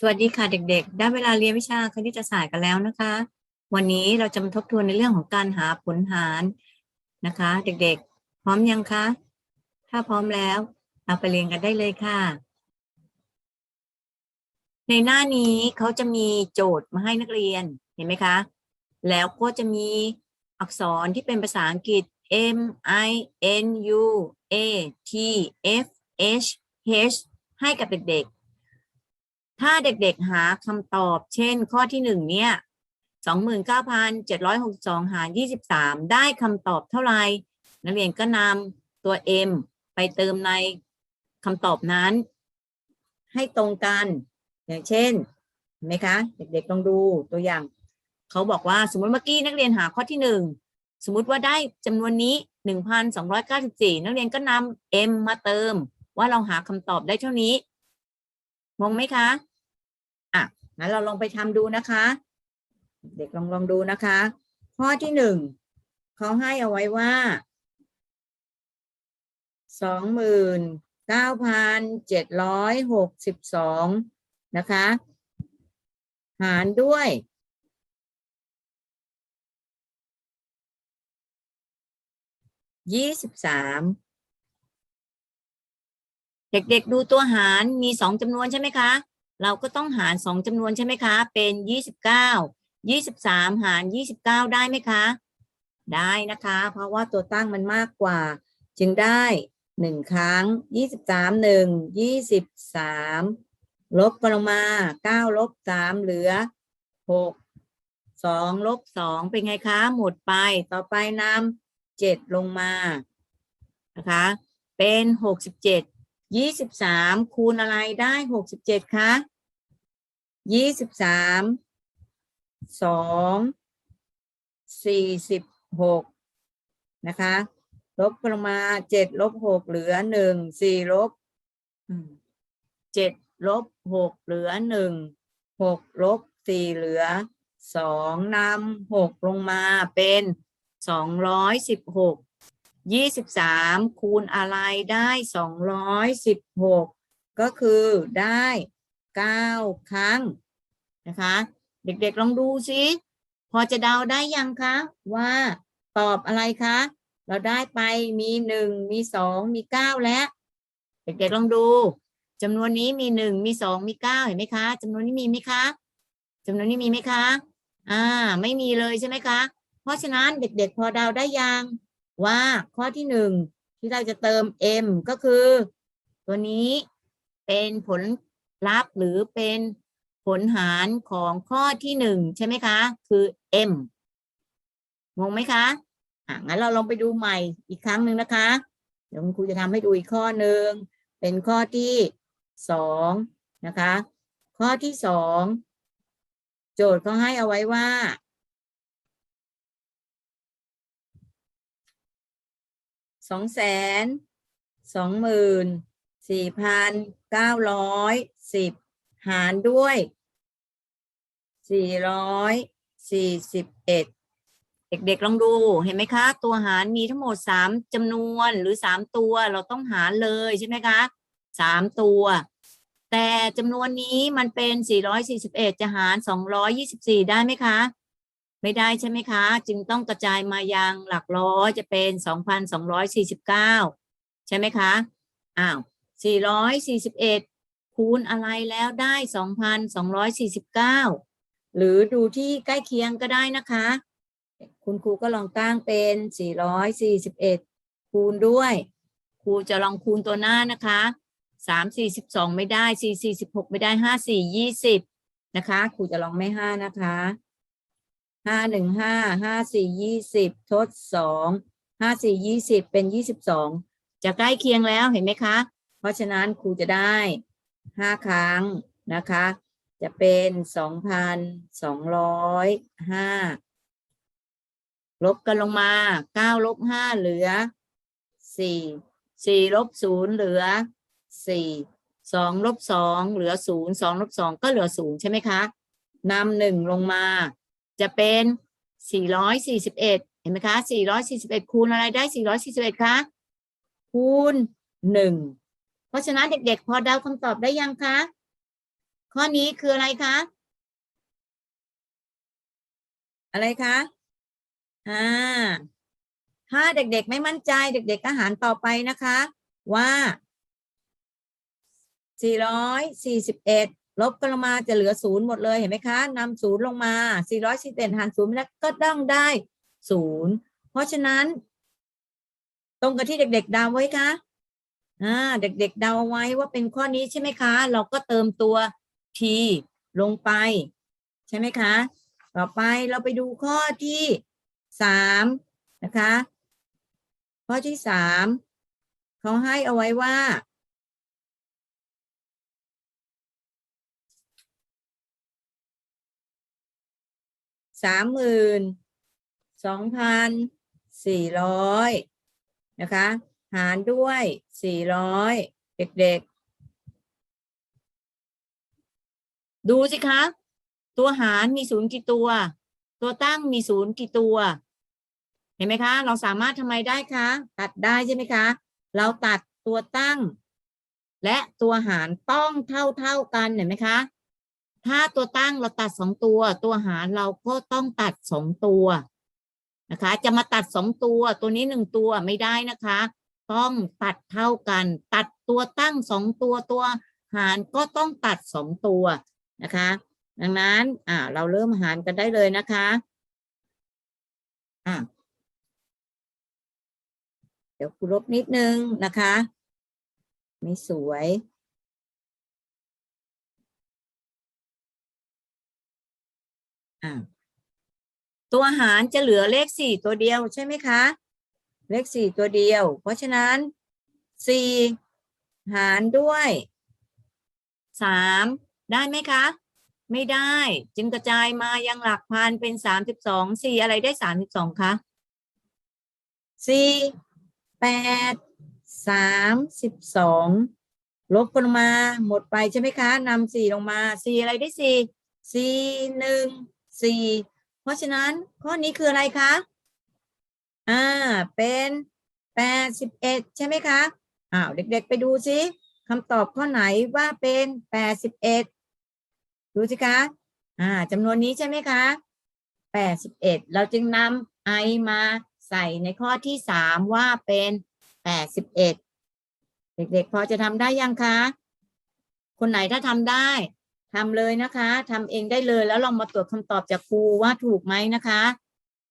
สวัสดีค่ะเด็กๆ ได้เวลาเรียนวิชาคณิตศาสตร์กันแล้วนะคะ วันนี้เราจะมาทบทวนในเรื่องของการหาผลหารนะคะ เด็กๆ พร้อมยังคะ ถ้าพร้อมแล้ว เราไปเรียนกันได้เลยค่ะ ในหน้านี้เขาจะมีโจทย์มาให้นักเรียนเห็นไหมคะ แล้วก็จะมีอักษรที่เป็นภาษาอังกฤษ M I N U A T F H H ให้กับเด็กๆ ถ้าเด็กๆหาคำตอบ เช่น ข้อที่หนึ่งเนี่ยสองหมื่นเก้าพันเจ็ดร้อยหกสองหารยี่สิบสามได้คำตอบเท่าไหร่นักเรียนก็นำตัว M ไปเติมในคำตอบนั้น ให้ตรงกัน อย่างเช่นเห็นไหมคะ เด็กๆลองดูตัวอย่าง เขาบอกว่าสมมติเมื่อกี้นักเรียนหาข้อที่หนึ่งสมมุติว่าได้จำนวนนี้หนึ่งพันสองร้อยเก้าสิบสี่นักเรียนก็นำ M มาเติม ว่าเราหาคำตอบได้เท่านี้งงไหมคะอะ งั้นเราลองไปทำดูนะคะ เด็กลองลองดูนะคะ ข้อที่หนึ่งเขาให้เอาไว้ว่าสองหมื่นเก้าพันเจ็ดร้อยหกสิบสองนะคะ หารด้วยยี่สิบสามเด็กๆดูตัวหารมีสองจำนวนใช่ไหมคะ เราก็ต้องหารสองจำนวนใช่ไหมคะ เป็นยี่สิบเก้ายี่สิบสามหารยี่สิบเก้าได้ไหมคะ ได้นะคะ เพราะว่าตัวตั้งมันมากกว่า จึงได้หนึ่งครั้งยี่สิบสามหนึ่งยี่สิบสามลบกันลงมาเก้าลบสามเหลือหกสองลบสองเป็นไงคะ หมดไปต่อไปนำเจ็ดลงมานะคะเป็นหกสิบเจ็ดยี่สิบสามคูณอะไรได้หกสิบเจ็ดคะ ยี่สิบสามสองสี่สิบหกนะคะลบลงมาเจ็ดลบหกเหลือหนึ่งสี่ลบเจ็ดลบหกเหลือหนึ่งหกลบสี่เหลือสองนำหกลงมาเป็นสองร้อยสิบหกยี่สิบสามคูณอะไรได้สองร้อยสิบหกก็คือได้ เก้าครั้งนะคะ เด็กๆลองดูสิพอจะเดาได้ยังคะ ว่าตอบอะไรคะ เราได้ไปมีหนึ่งมีสองมีเก้าและเด็กๆลองดูจำนวนนี้มีหนึ่งมีสองมีเก้าเห็นไหมคะจำนวนนี้มีไหมคะจำนวนนี้มีไหมคะ อ่า ไม่มีเลยใช่ไหมคะ เพราะฉะนั้นเด็กๆ พอเดาได้ยังว่าข้อที่หนึ่งที่เราจะเติม m ก็คือ ตัวนี้เป็นผล ลัพธ์หรือเป็นผลหารของข้อที่หนึ่งใช่ไหมคะ คือ m งงไหมคะอะงั้นเราลองไปดูใหม่อีกครั้งหนึ่งนะคะ เดี๋ยวคุณครูจะทำให้ดูอีกข้อหนึ่งเป็นข้อที่สองนะคะ ข้อที่สองโจทย์เขาให้เอาไว้ว่า สองแสนสองหมื่น สี่พันเก้าร้อยสิบหารด้วยสี่ร้อยสี่สิบเอ็ดเด็กๆลองดูเห็นไหมคะ ตัวหารมีทั้งหมดสามจำนวนหรือสามตัวเราต้องหารเลยใช่ไหมคะสามตัว แต่จำนวนนี้มันเป็นสี่ร้อยสี่สิบเอ็ดจะหารสองร้อยยี่สิบสี่ได้ไหมคะ ไม่ได้ใช่ไหมคะ จึงต้องกระจายมายังหลักร้อยจะเป็นสองพันสองร้อยสี่สิบเก้าใช่ไหมคะอ้าว สี่ร้อยสี่สิบเอ็ดคูณอะไรแล้วได้สองพันสองร้อยสี่สิบเก้าหรือดูที่ใกล้เคียงก็ได้นะคะ คุณครูก็ลองตั้งเป็นสี่ร้อยสี่สิบเอ็ดคูณด้วย ครูจะลองคูณตัวหน้านะคะสามสี่สิบสองไม่ได้สี่สี่สิบหกไม่ได้ห้าสี่ยี่สิบนะคะ ครูจะลองไม่ห้านะคะห้าหนึ่งห้าห้าสี่ยี่สิบทดสองห้าสี่ยี่สิบเป็นยี่สิบสองจะใกล้เคียงแล้วเห็นไหมคะ เพราะฉะนั้นครูจะได้ห้าครั้งนะคะ จะเป็นสองพันสองร้อยห้าลบกันลงมาเก้าลบห้าเหลือสี่สี่ลบศูนย์เหลือสี่สองลบสองเหลือศูนย์สองลบสองก็เหลือศูนย์ใช่ไหมคะนำหนึ่งลงมา จะเป็น 441 เห็นไหมคะ 441 คูณอะไรได้ 441 คะ คูณ 1 เพราะฉะนั้นเด็ก ๆ พอเดาคำตอบได้ยังคะ ข้อนี้คืออะไรคะ อะไรคะอ่าถ้าเด็ก ๆ ไม่มั่นใจ เด็ก ๆ ก็หารต่อไปนะคะ ว่า 441 ลบกันลงมาจะเหลือศูนย์หมดเลยเห็นไหมคะนำศูนย์ลงมา 441หารศูนย์แล้วก็ต้องได้ศูนย์เพราะฉะนั้น ตรงกับที่เด็ก ๆดาวไว้คะ อ่าเด็กๆเดาไว้ว่าเป็นข้อนี้ใช่ไหมคะ เราก็เติมตัว t ลงไป ใช่ไหมคะ ต่อไปเราไปดูข้อที่สามนะคะ ข้อที่สามเขาให้เอาไว้ว่า สามหมื่นสองพันสี่ร้อยนะคะ หารด้วยสี่ร้อยเด็กๆ ดูสิคะ ตัวหารมีศูนย์กี่ตัว ตัวตั้งมีศูนย์กี่ตัว เห็นไหมคะ เราสามารถทำไมได้คะ ตัดได้ใช่ไหมคะ เราตัดตัวตั้ง และตัวหารต้องเท่าเท่าๆกันเห็นไหมคะ ถ้าตัวตั้งเราตัดสองตัว ตัวหารเราก็ต้องตัดสองตัวนะคะ จะมาตัดสองตัว ตัวนี้หนึ่งตัวไม่ได้นะคะ ต้องตัดเท่ากัน ตัดตัวตั้งสองตัวตัวหารก็ต้องตัดสองตัวนะคะ ดังนั้นอ่าเราเริ่มหารกันได้เลยนะคะอ่าเดี๋ยวครูลบนิดนึงนะคะ ไม่สวยอ่าตัวหารจะเหลือเลขสี่ตัวเดียวใช่ไหมคะ เลขสี่ตัวเดียว เพราะฉะนั้นสี่หารด้วยสามได้ไหมคะ ไม่ได้ จึงกระจายมายังหลักพันเป็นสามสิบสองสี่อะไรได้สามสิบสองคะสี่แปดสามสิบสองลบกันลงมาหมดไปใช่ไหมคะนำสี่ลงมาสี่อะไรได้สี่สี่หนึ่งสี่เพราะฉะนั้นข้อนี้คืออะไรคะ อ่า เป็นแปดสิบเอ็ดใช่ไหมคะอ้าวเด็กๆ ไปดูซิคำตอบข้อไหนว่าเป็นแปดสิบเอ็ดดูสิคะอ่าจำนวนนี้ใช่ไหมคะแปดสิบเอ็ดเราจึงนำไอมาใส่ในข้อที่สามว่าเป็นแปดสิบเอ็ดเด็กๆ พอจะทำได้ยังคะ คนไหนถ้าทำได้ทำเลยนะคะทำเองได้เลยแล้วลองมาตรวจคำตอบจากครูว่าถูกไหมนะคะ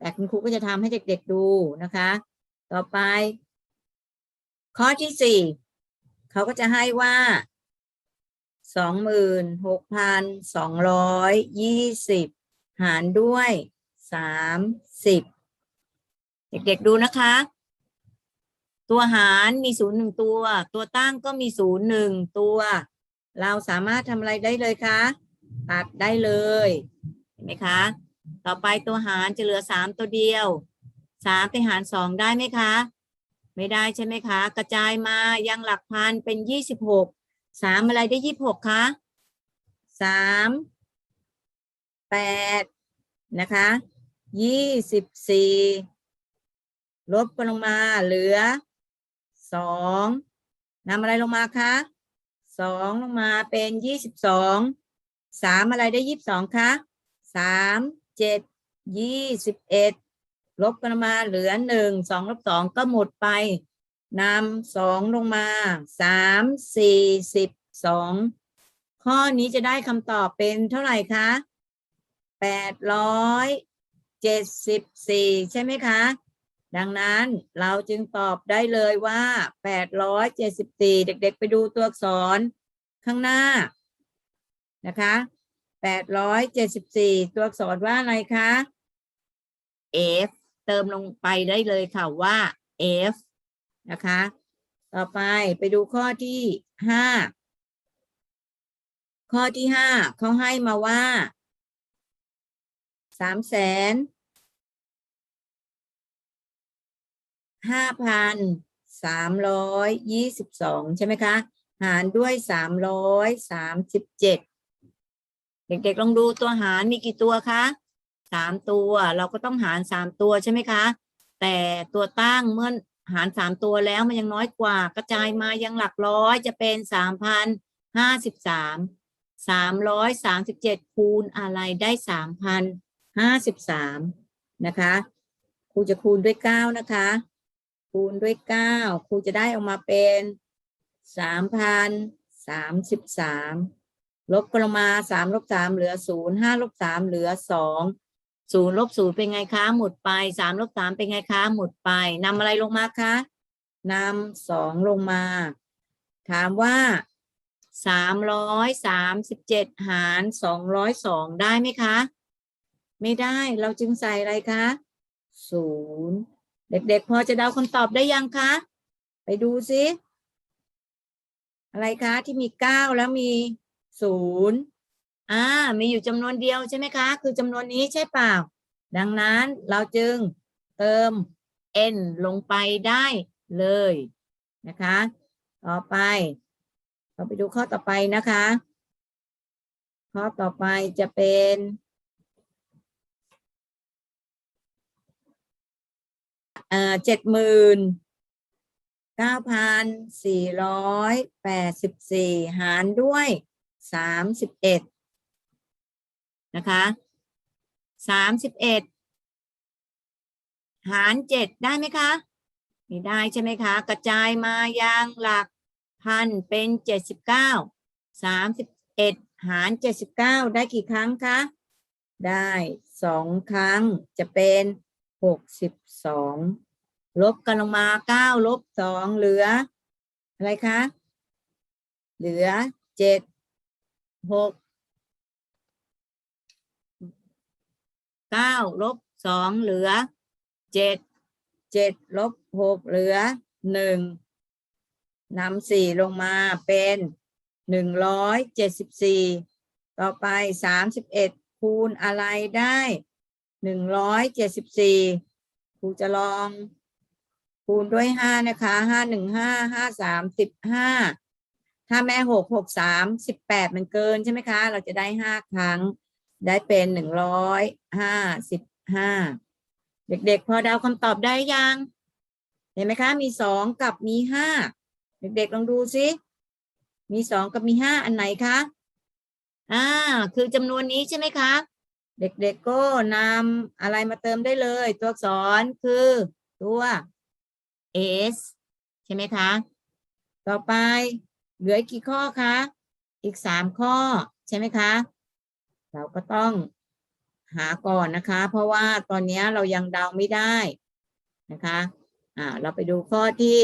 แต่คุณครูก็จะทำให้เด็กๆดูนะคะ ต่อไป ข้อที่สี่เขาก็จะให้ว่าสองหมื่นหกพันสองร้อยยี่สิบหารด้วยสามสิบเด็กๆดูนะคะ ตัวหารมีศูนย์หนึ่งตัว ตัวตั้งก็มีศูนย์หนึ่งตัว เราสามารถทำอะไรได้เลยคะ ตัดได้เลย เห็นไหมคะ ต่อไปตัวหารจะเหลือสามตัวเดียวสามไปหารสองได้ไหมคะ ไม่ได้ใช่ไหมคะ กระจายมายังหลักพันเป็นยี่สิบหกสามอะไรได้ยี่สิบหกคะสามแปดนะคะยี่สิบสี่ลบกันลงมาเหลือสองนำอะไรลงมาคะสองลงมาเป็นยี่สิบสองสามอะไรได้ยี่สิบสองคะสาม เจ็ดยี่สิบเอ็ดลบกันมาเหลือหนึ่งสองลบสองก็หมดไปนำสองลงมาสามสี่สิบสองข้อนี้จะได้คำตอบเป็นเท่าไหร่คะแปดร้อยเจ็ดสิบสี่ใช่ไหมคะ ดังนั้นเราจึงตอบได้เลยว่าแปดร้อยเจ็ดสิบสี่เด็กๆ ไปดูตัวอักษรข้างหน้านะคะ แปดร้อยเจ็ดสิบสี่ตัวอักษรว่าอะไรคะ F เติมลงไปได้เลยค่ะว่า F นะคะ ต่อไปไปดูข้อที่ห้าข้อที่ห้าเขาให้มาว่าสามแสนห้าพันสามร้อยยี่สิบสองใช่ไหมคะ หารด้วยสามร้อยสามสิบเจ็ด เด็กๆลองดูตัวหารมีกี่ตัวคะสามตัวเราก็ต้องหารสามตัวใช่ไหมคะ แต่ตัวตั้งเมื่อหารสามตัวแล้วมันยังน้อยกว่า กระจายมายังหลักร้อยจะเป็นสามพันห้าสิบสามสามร้อยสามสิบเจ็ดคูณอะไรได้สามพันห้าสิบสามนะคะครูจะคูณด้วยเก้านะคะ คูณด้วยเก้าครูจะได้ออกมาเป็นสามพันสามสิบสาม ลบกลงมาสามลบสามเหลือศูนย์ห้าลบสามเหลือสองศูนย์ลบศูนย์เป็นไงคะหมดไปสามลบสามเป็นไงคะหมดไปนำอะไรลงมาคะนำสองลงมา ถามว่าสามร้อยสามสิบเจ็ดหารสองร้อยสองได้ไหมคะ ไม่ได้เราจึงใส่อะไรคะศูนย์เด็กๆ พอจะเดาคำตอบได้ยังคะ ไปดูซิอะไรคะที่มีเก้าแล้วมี ศูนย์อ่ามีอยู่จำนวนเดียวใช่ไหมคะ คือจำนวนนี้ใช่เปล่า ดังนั้นเราจึงเติม n ลงไปได้เลยนะคะ ต่อไป เราไปดูข้อต่อไปนะคะ ข้อต่อไปจะเป็นเอ่อเจ็ดหมื่นเก้าพันสี่ร้อยแปดสิบสี่หารด้วย สามสิบเอ็ดนะคะสามสิบเอ็ดหารเจ็ดได้ไหมคะไม่ได้ใช่ไหมคะ กระจายมายังหลักพันเป็นเจ็ดสิบเก้าสามสิบเอ็ดหารเจ็ดสิบเก้าได้กี่ครั้งคะได้สองครั้งจะเป็นหกสิบสองลบกันลงมาเก้าลบสองเหลือ อะไรคะ เหลือเจ็ด หกเก้าลบสองเหลือเจ็ดเจ็ดลบหกเหลือหนึ่งนำสี่ลงมาเป็นหนึ่งร้อยเจ็ดสิบสี่ต่อไปสามสิบเอ็ดคูณอะไรได้หนึ่งร้อยเจ็ดสิบสี่ครูจะลอง คูณด้วยห้านะคะห้าหนึ่งห้าห้าสามสิบห้า ถ้าแม่หกหกสามสิบแปดมันเกินใช่ไหมคะ เราจะได้ห้าครั้ง ได้เป็นหนึ่งร้อยห้าสิบห้าเด็กๆ พอเดาคำตอบได้ยัง เห็นไหมคะ มีสองกับมีห้าเด็กๆลองดูซิมีสองกับมีห้าอันไหนคะอ่าคือจำนวนนี้ใช่ไหมคะ เด็กๆก็นำอะไรมาเติมได้เลย ตัวอักษรคือตัว s ใช่ไหมคะ ต่อไป เหลืออีกกี่ข้อคะ อีกสามข้อใช่ไหมคะ เราก็ต้องหาก่อนนะคะ เพราะว่าตอนนี้เรายังเดาไม่ได้นะคะอ่าเราไปดูข้อที่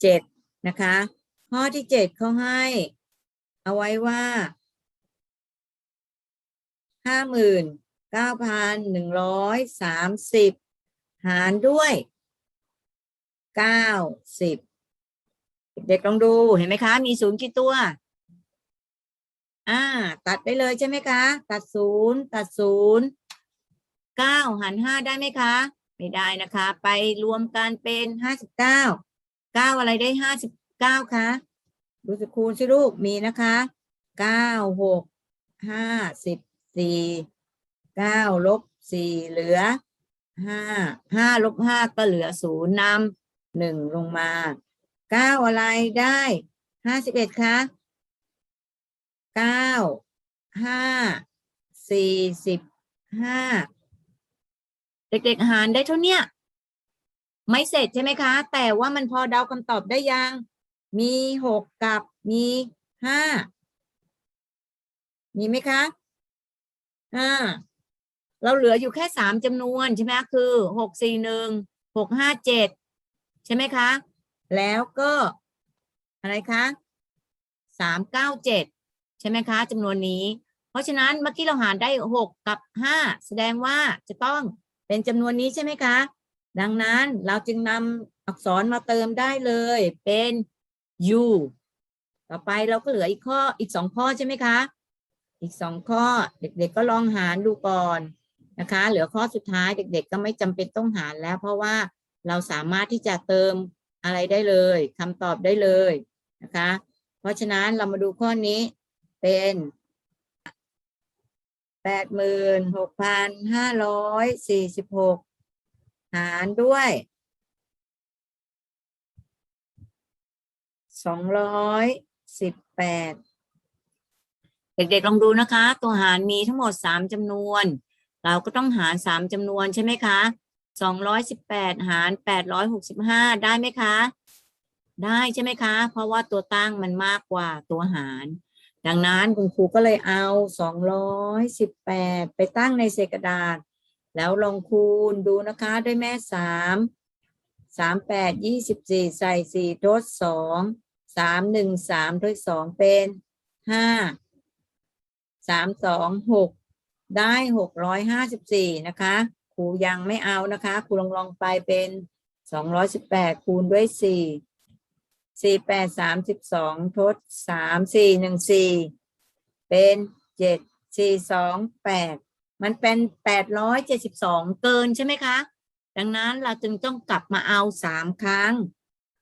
เจ็ดนะคะ ข้อที่เจ็ดเขาให้ เอาไว้ว่าห้าหมื่นเก้าพันหนึ่งร้อยสามสิบหารด้วย เก้าสิบเด็กลองดูเห็นไหมคะ มีศูนย์กี่ตัว อ่า ตัดได้เลยใช่ไหมคะ ตัดศูนย์ตัดศูนย์เก้าหารห้าได้ไหมคะ ไม่ได้นะคะ ไปรวมกันเป็นห้าสิบเก้าเก้าอะไรได้ห้าสิบเก้าคะดูสคูณสิลูกมีนะคะเก้าหกห้าสิบสี่เก้าลบสี่เหลือห้าห้าลบห้าก็เหลือศูนย์นำ หนึ่งลงมาเก้าอะไรได้ห้าสิบเอ็ดคะเก้าห้าสี่สิบห้าเด็กๆหารได้เท่าเนี้ยไม่เสร็จใช่ไหมคะ แต่ว่ามันพอเดาคำตอบได้ยัง มีหกกับมีห้ามีไหมคะอ่าเราเหลืออยู่แค่สามจำนวนใช่ไหมคือหกสี่หนึ่งหกห้าเจ็ด ใช่ไหมคะ แล้วก็อะไรคะสามเก้าเจ็ดใช่ไหมคะจำนวนนี้ เพราะฉะนั้นเมื่อกี้เราหารได้หกกับห้าแสดงว่าจะต้องเป็นจำนวนนี้ใช่ไหมคะ ดังนั้นเราจึงนำอักษรมาเติมได้เลยเป็น u ต่อไปเราก็เหลืออีกข้ออีกสองข้อใช่ไหมคะ อีกสองข้อเด็กๆก็ลองหารดูก่อนนะคะ เหลือข้อสุดท้ายเด็ก ๆ ก็ไม่จำเป็นต้องหารแล้ว เพราะว่า เราสามารถที่จะเติมอะไรได้เลยคำตอบได้เลยนะคะ เพราะฉะนั้นเรามาดูข้อนี้เป็นแปดหมื่นหกพันห้าร้อยสี่สิบหกหารด้วยสองร้อยสิบแปดเด็กๆลองดูนะคะ ตัวหารมีทั้งหมดสามจำนวน เราก็ต้องหารสามจำนวนใช่ไหมคะ สองร้อยสิบแปดหารแปดร้อยหกสิบห้าได้ไหมคะ ได้ใช่ไหมคะ เพราะว่าตัวตั้งมันมากกว่าตัวหาร ดังนั้นคุณครูก็เลยเอาสองร้อยสิบแปดไปตั้งในเศษกระดาษ แล้วลองคูณดูนะคะด้วยแม่สามสามแปดยี่สิบสี่ใส่สี่ทดสองสามหนึ่งสามทดสองเป็นห้าสามสองหกได้หกร้อยห้าสิบสี่นะคะ ครูยังไม่เอานะคะ ครูลองลองไปเป็นสองร้อยสิบแปดคูณด้วยสี่สี่แปดสามสิบสองทดสามสี่หนึ่งสี่เป็นเจ็ดสี่สองแปดมันเป็นแปดร้อยเจ็ดสิบสองเกินใช่ไหมคะ ดังนั้นเราจึงต้องกลับมาเอาสามครั้ง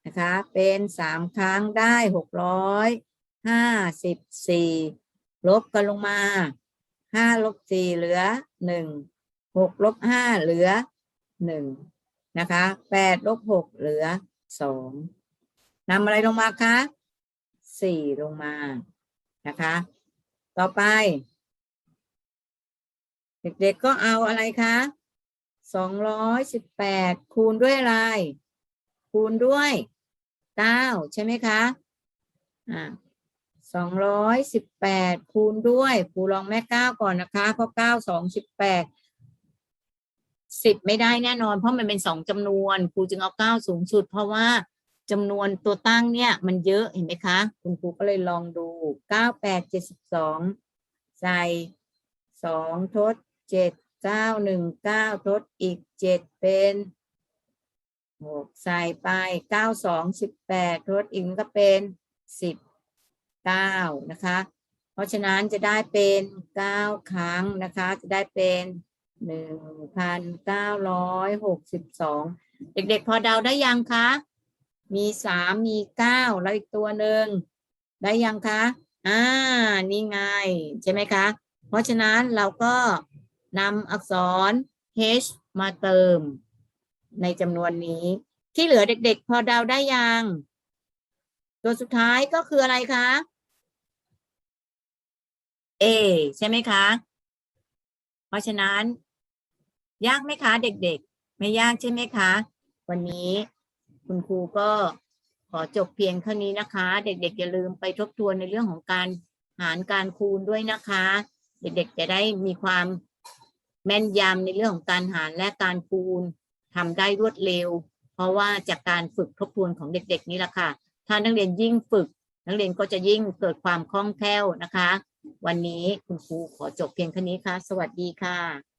นะคะ เป็นสามครั้งได้หกร้อยห้าสิบสี่ลบกันลงมาห้าลบสี่เหลือหนึ่ง หกลบห้าเหลือหนึ่งนะคะแปดลบหกเหลือสองนำอะไรลงมาคะสี่ลงมานะคะ ต่อไป เด็กๆก็เอาอะไรคะสองร้อยสิบแปดคูณด้วยอะไร คูณด้วยเก้าใช่ไหมคะอ่าสองร้อยสิบแปดคูณด้วยครูลองแม่เก้าก่อนนะคะ เพราะเก้าสองสิบแปด สิบไม่ได้แน่นอน เพราะมันเป็นสองจำนวนครูจึงเอาเก้าสูงสุด เพราะว่าจำนวนตัวตั้งเนี่ย มันเยอะเห็นไหมคะ คุณครูก็เลยลองดูเก้าแปดเจ็ดสิบสองใส่สองทดเจ็ดเก้าหนึ่งเก้าทดอีกเจ็ดเป็นหกใส่ไปเก้าสองสิบแปดทดอีกก็เป็นสิบเก้านะคะ เพราะฉะนั้นจะได้เป็นเก้าครั้งนะคะ จะได้เป็น หนึ่งพันเก้าร้อยหกสิบสองเด็กๆ พอเดาได้ยังคะ มีสามมีเก้าแล้วอีกตัวหนึ่งได้ยังคะอ่านี่ไงใช่ไหมคะ เพราะฉะนั้นเราก็นำอักษร h มาเติม ในจำนวนนี้ ที่เหลือเด็ก ๆ พอเดาได้ยัง ตัวสุดท้ายก็คืออะไรคะ A ใช่ไหมคะ เพราะฉะนั้น ยากไหมคะเด็กๆ ไม่ยากใช่ไหมคะ วันนี้คุณครูก็ขอจบเพียงเท่านี้นะคะ เด็กๆอย่าลืมไปทบทวนในเรื่องของการหารการคูณด้วยนะคะ เด็กๆจะได้มีความแม่นยำในเรื่องของการหารและการคูณทำได้รวดเร็ว เพราะว่าจากการฝึกทบทวนของเด็ก ๆ นี่แหละค่ะ ถ้านักเรียนยิ่งฝึก นักเรียนก็จะยิ่งเกิดความคล่องแคล่วนะคะ วันนี้คุณครูขอจบเพียงเท่านี้ค่ะ สวัสดีค่ะ